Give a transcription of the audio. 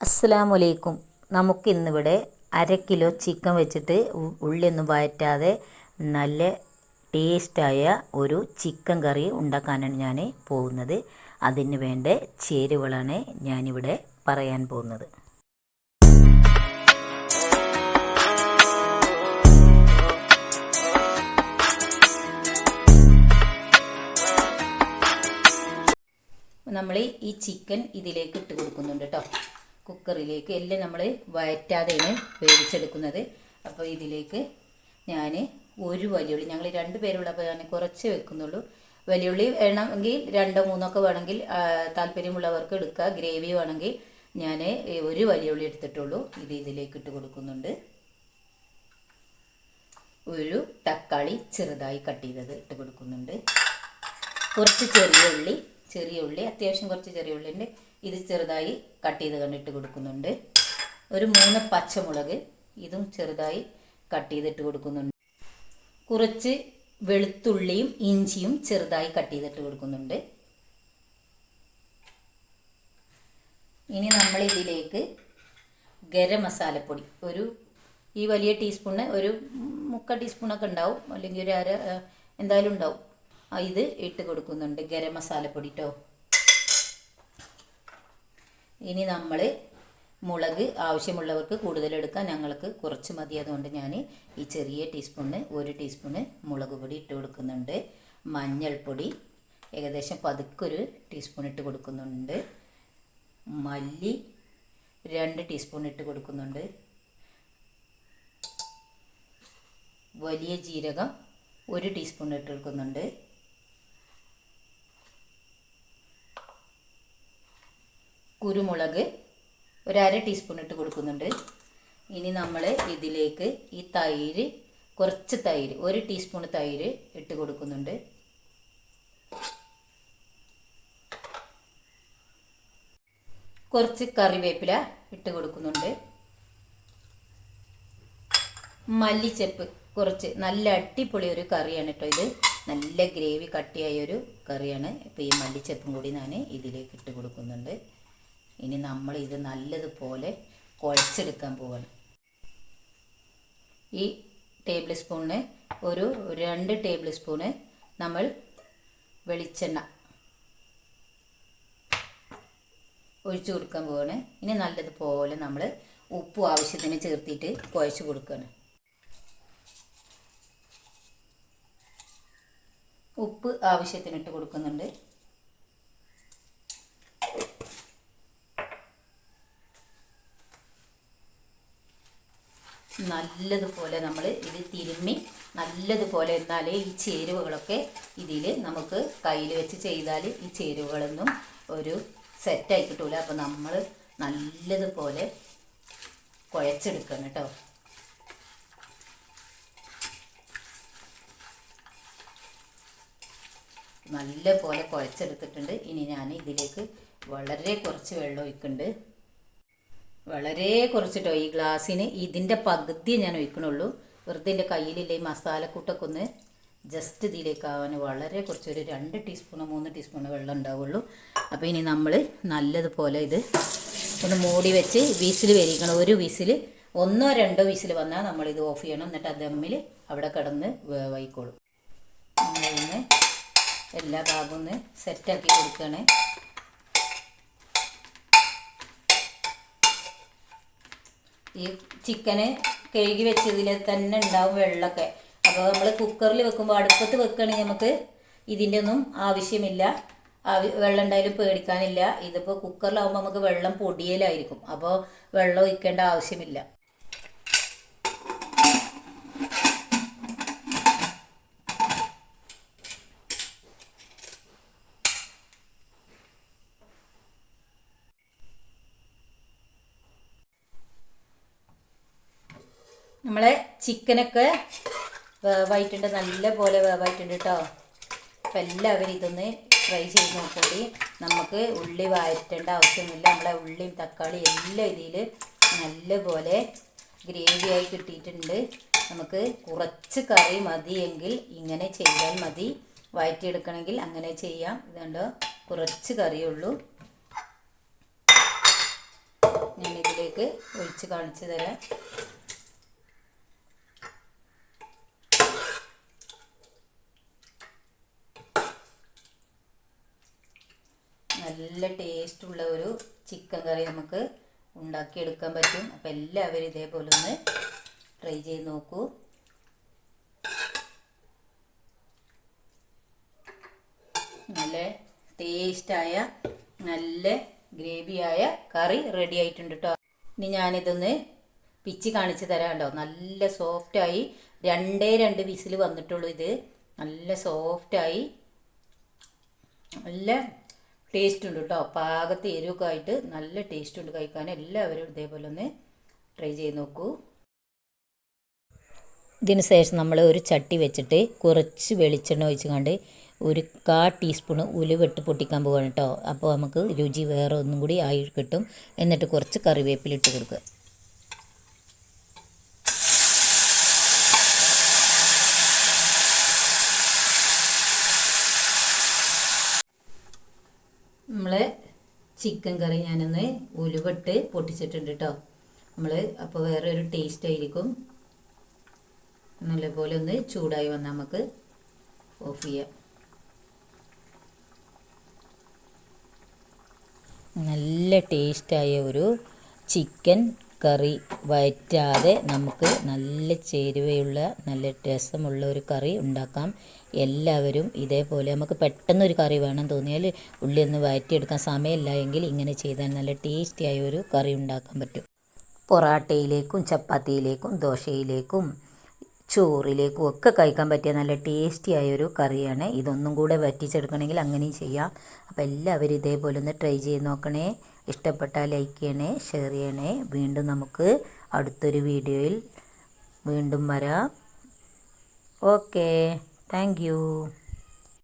അസ്സലാമലൈക്കും നമുക്കിന്നിവിടെ അര kilo chicken വെച്ചിട്ട് ഉള്ളിയൊന്നും വഴറ്റാതെ നല്ല ടേസ്റ്റായ ഒരു ചിക്കൻ കറി ഉണ്ടാക്കാനാണ് ഞാൻ പോകുന്നത്. അതിന് വേണ്ട ചേരുവകളാണ് ഞാനിവിടെ പറയാൻ പോകുന്നത്. നമ്മൾ ഈ ചിക്കൻ ഇതിലേക്ക് ഇട്ട് കൊടുക്കുന്നുണ്ട് കേട്ടോ കുക്കറിലേക്ക് എല്ലാം നമ്മൾ വയറ്റാതെയാണ് വേവിച്ചെടുക്കുന്നത്. അപ്പോൾ ഇതിലേക്ക് ഞാൻ ഒരു വലിയുള്ളി ഞങ്ങൾ രണ്ട് പേരുള്ളപ്പോൾ ഞാൻ കുറച്ച് വെക്കുന്നുള്ളൂ. വലിയുള്ളി വേണമെങ്കിൽ രണ്ടോ മൂന്നോ ഒക്കെ വേണമെങ്കിൽ താല്പര്യമുള്ളവർക്ക് എടുക്കുക. ഗ്രേവി വേണമെങ്കിൽ ഞാൻ ഒരു വലിയുള്ളി എടുത്തിട്ടുള്ളൂ. ഇത് ഇതിലേക്ക് ഇട്ട് കൊടുക്കുന്നുണ്ട്. ഒരു തക്കാളി ചെറുതായി കട്ട് ചെയ്തത് ഇട്ട് കൊടുക്കുന്നുണ്ട്. കുറച്ച് ചെറിയ ഉള്ളി ചെറിയ ഉള്ളി അത്യാവശ്യം കുറച്ച് ചെറിയ ഉള്ളി ഉണ്ട്. ഇത് ചെറുതായി കട്ട് ചെയ്ത് കണ്ടിട്ട് കൊടുക്കുന്നുണ്ട്. ഒരു മൂന്ന് പച്ചമുളക് ഇതും ചെറുതായി കട്ട് ചെയ്തിട്ട് കൊടുക്കുന്നുണ്ട്. കുറച്ച് വെളുത്തുള്ളിയും ഇഞ്ചിയും ചെറുതായി കട്ട് ചെയ്തിട്ട് കൊടുക്കുന്നുണ്ട്. ഇനി നമ്മൾ ഇതിലേക്ക് ഗരം മസാലപ്പൊടി ഒരു ഈ വലിയ ടീസ്പൂണ് ഒരു മുക്ക ടീസ്പൂണൊക്കെ ഉണ്ടാവും. അല്ലെങ്കിൽ ഒരു അര എന്തായാലും ഉണ്ടാവും. ഇത് ഇട്ട് കൊടുക്കുന്നുണ്ട് ഗരം മസാലപ്പൊടി കേട്ടോ ഇനി നമ്മൾ മുളക് ആവശ്യമുള്ളവർക്ക് കൂടുതൽ എടുക്കാം ഞങ്ങൾക്ക് കുറച്ച് മതി. അതുകൊണ്ട് ഞാൻ ഈ ചെറിയ ടീസ്പൂണിന് ഒരു ടീസ്പൂണ് മുളക് പൊടി ഇട്ട് കൊടുക്കുന്നുണ്ട്. മഞ്ഞൾപ്പൊടി ഏകദേശം പതുക്കൊരു ടീസ്പൂൺ ഇട്ട് കൊടുക്കുന്നുണ്ട്. മല്ലി രണ്ട് ടീസ്പൂൺ ഇട്ട് കൊടുക്കുന്നുണ്ട്. വലിയ ജീരകം ഒരു ടീസ്പൂൺ ഇട്ട് കൊടുക്കുന്നുണ്ട്. കുരുമുളക് ഒരു അര ടീസ്പൂൺ ഇട്ട് കൊടുക്കുന്നുണ്ട്. ഇനി നമ്മൾ ഇതിലേക്ക് ഈ തൈര് കുറച്ച് തൈര് ഒരു ടീസ്പൂൺ തൈര് ഇട്ട് കൊടുക്കുന്നുണ്ട്. കുറച്ച് കറിവേപ്പില ഇട്ട് കൊടുക്കുന്നുണ്ട്. മല്ലിച്ചപ്പ് കുറച്ച് നല്ല അടിപൊളി ഒരു കറിയാണ് കേട്ടോ ഇത്. നല്ല ഗ്രേവി കട്ടിയായ ഒരു കറിയാണ്. ഇപ്പോൾ ഈ മല്ലിച്ചപ്പും കൂടി ഞാൻ ഇതിലേക്ക് ഇട്ട് കൊടുക്കുന്നുണ്ട്. ഇനി നമ്മൾ ഇത് നല്ലതുപോലെ കുഴച്ചെടുക്കാൻ പോവാണ്. ഈ ടേബിൾ സ്പൂണിന് ഒരു രണ്ട് ടേബിൾ സ്പൂണ് നമ്മൾ വെളിച്ചെണ്ണ ഒഴിച്ചു കൊടുക്കാൻ പോവാണ്. ഇനി നല്ലതുപോലെ നമ്മൾ ഉപ്പ് ആവശ്യത്തിന് ചേർത്തിട്ട് കുഴച്ച് കൊടുക്കുകയാണ് ഉപ്പ് ആവശ്യത്തിനിട്ട് കൊടുക്കുന്നുണ്ട്. നല്ലതുപോലെ നമ്മൾ ഇത് തിരുമ്മി നല്ലതുപോലെ എന്നാലേ ഈ ചേരുവകളൊക്കെ ഇതിൽ നമുക്ക് കയ്യിൽ വെച്ച് ചെയ്താൽ ഈ ചേരുവകളൊന്നും ഒരു സെറ്റായി കിട്ടൂല. അപ്പോൾ നമ്മൾ നല്ലതുപോലെ കുഴച്ചെടുക്കണം കേട്ടോ. നല്ല പോലെ കുഴച്ചെടുത്തിട്ടുണ്ട്. ഇനി ഞാൻ ഇതിലേക്ക് വളരെ കുറച്ച് വെള്ളം ഒഴിക്കുന്നുണ്ട്. വളരെ കുറച്ചിട്ടോ ഈ ഗ്ലാസ്സിന് ഇതിന്റെ പകുതി ഞാൻ ഒഴിക്കണുള്ളൂ. വെറുതെ എന്റെ കയ്യിലില്ല ഈ മസാലക്കൂട്ടൊക്കെ ഒന്ന് ജസ്റ്റ് ഇതിലേക്ക് ആവാൻ വളരെ കുറച്ച് ഒരു രണ്ട് ടീസ്പൂണോ മൂന്ന് ടീസ്പൂണോ വെള്ളം ഉണ്ടാവുള്ളൂ. അപ്പോൾ ഇനി നമ്മൾ നല്ലതുപോലെ ഇത് ഒന്ന് മൂടി വെച്ച് വിസിൽ വരിക്കണം ഒരു വിസിൽ ഒന്നോ രണ്ടോ വിസിൽ വന്നാൽ ഇത് ഓഫ് ചെയ്യണം. എന്നിട്ട് ആ ദമ്മിൽ അവിടെ കിടന്ന് വേവായിക്കോളും എല്ലാ ഭാഗവും ഒന്ന് സെറ്റാക്കി കൊടുക്കുകയാണ്. ഈ ചിക്കന് കഴുകി വെച്ചതിൽ തന്നെ ഉണ്ടാവും വെള്ളമൊക്കെ. അപ്പോൾ നമ്മൾ കുക്കറിൽ വെക്കുമ്പോൾ അടുപ്പത്ത് വെക്കുകയാണെങ്കിൽ നമുക്ക് ഇതിന്റെ ഒന്നും ആവശ്യമില്ല. ആവി വെള്ളം ഉണ്ടായാലും പേടിക്കാനില്ല. ഇതിപ്പോൾ കുക്കറിലാവുമ്പോൾ നമുക്ക് വെള്ളം പൊടിയലായിരിക്കും. അപ്പോൾ വെള്ളം ഒഴിക്കേണ്ട ആവശ്യമില്ല. നമ്മളെ ചിക്കനൊക്കെ വേവായിട്ടുണ്ട്. നല്ലപോലെ വേവായിട്ടുണ്ട് കേട്ടോ. അപ്പം എല്ലാവരും ഇതൊന്ന് ഫ്രൈ ചെയ്ത് നോക്കൂടി നമുക്ക് ഉള്ളി വഴറ്റേണ്ട ആവശ്യമില്ല നമ്മളെ ഉള്ളിയും തക്കാളി എല്ലാം ഇതിൽ നല്ലപോലെ ഗ്രേവിയായി കിട്ടിയിട്ടുണ്ട്. നമുക്ക് കുറച്ച് കറി മതിയെങ്കിൽ ഇങ്ങനെ ചെയ്താൽ മതി. വഴറ്റിയെടുക്കണമെങ്കിൽ അങ്ങനെ ചെയ്യാം. ഇതുണ്ടോ കുറച്ച് കറിയുള്ളൂ ഞാൻ ഇതിലേക്ക് ഒഴിച്ച് കാണിച്ചു തരാം. നല്ല ടേസ്റ്റുള്ള ഒരു ചിക്കൻ കറി നമുക്ക് ഉണ്ടാക്കിയെടുക്കാൻ പറ്റും. അപ്പോൾ എല്ലാവരും ഇതേപോലെ ഒന്ന് ട്രൈ ചെയ്ത് നോക്കൂ. നല്ല ടേസ്റ്റായ നല്ല ഗ്രേവിയായ കറി റെഡി ആയിട്ടുണ്ട് കേട്ടോ ഇനി ഞാനിതൊന്ന് പിച്ച് കാണിച്ച് തരാം കേട്ടോ നല്ല സോഫ്റ്റായി രണ്ടേ രണ്ട് വിസിൽ വന്നിട്ടുള്ളൂ ഇത്. നല്ല സോഫ്റ്റായി നല്ല ടേസ്റ്റ് ഉണ്ട് കേട്ടോ. പാകത്ത് എരിവൊക്കെ ആയിട്ട് നല്ല ടേസ്റ്റ് ഉണ്ട് കഴിക്കാൻ. എല്ലാവരും ഇതേപോലെ ഒന്ന് ട്രൈ ചെയ്ത് നോക്കൂ. ഇതിന് ശേഷം നമ്മൾ ഒരു ചട്ടി വെച്ചിട്ട് കുറച്ച് വെളിച്ചെണ്ണ ഒഴിച്ച് കണ്ട് ഒരു കാ ടീസ്പൂൺ ഉലുവെട്ട് പൊട്ടിക്കാൻ പോകണം കേട്ടോ. അപ്പോൾ നമുക്ക് രുചി വേറെ ഒന്നും കൂടി ആയി കിട്ടും. എന്നിട്ട് കുറച്ച് കറിവേപ്പിലിട്ട് കൊടുക്കുക നമ്മൾ ചിക്കൻ കറി ഞാനൊന്ന് ഉലുവിട്ട് പൊട്ടിച്ചിട്ടുണ്ട് കേട്ടോ നമ്മൾ അപ്പോൾ വേറെ ഒരു ടേസ്റ്റ് ആയിരിക്കും. നല്ലപോലെ ഒന്ന് ചൂടായി വന്നാൽ നമുക്ക് ഓഫ് ചെയ്യാം. നല്ല ടേസ്റ്റായ ഒരു ചിക്കൻ കറി വയറ്റാതെ നമുക്ക് നല്ല ചേരുവയുള്ള നല്ല രസമുള്ള ഒരു കറി ഉണ്ടാക്കാം. എല്ലാവരും ഇതേപോലെ നമുക്ക് പെട്ടെന്നൊരു കറി വേണം തോന്നിയാൽ ഉള്ളി ഒന്ന് വയറ്റിയെടുക്കാൻ സമയമില്ല എങ്കിൽ ഇങ്ങനെ ചെയ്താൽ നല്ല ടേസ്റ്റിയായ ഒരു കറി ഉണ്ടാക്കാൻ പറ്റും. പൊറാട്ടയിലേക്കും ചപ്പാത്തിയിലേക്കും ദോശയിലേക്കും ചോറിലേക്കും ഒക്കെ കഴിക്കാൻ പറ്റിയ നല്ല ടേസ്റ്റിയായ ഒരു കറിയാണ്. ഇതൊന്നും കൂടെ വറ്റിച്ചെടുക്കണമെങ്കിൽ അങ്ങനെയും ചെയ്യാം. അപ്പോൾ എല്ലാവരും ഇതേപോലെ ഒന്ന് ട്രൈ ചെയ്ത് നോക്കണേ. ഇഷ്ടപ്പെട്ടാൽ ലൈക്ക് ചെയ്യണേ ഷെയർ ചെയ്യണേ. വീണ്ടും നമുക്ക് അടുത്തൊരു വീഡിയോയിൽ വീണ്ടും വരാം. Okay thank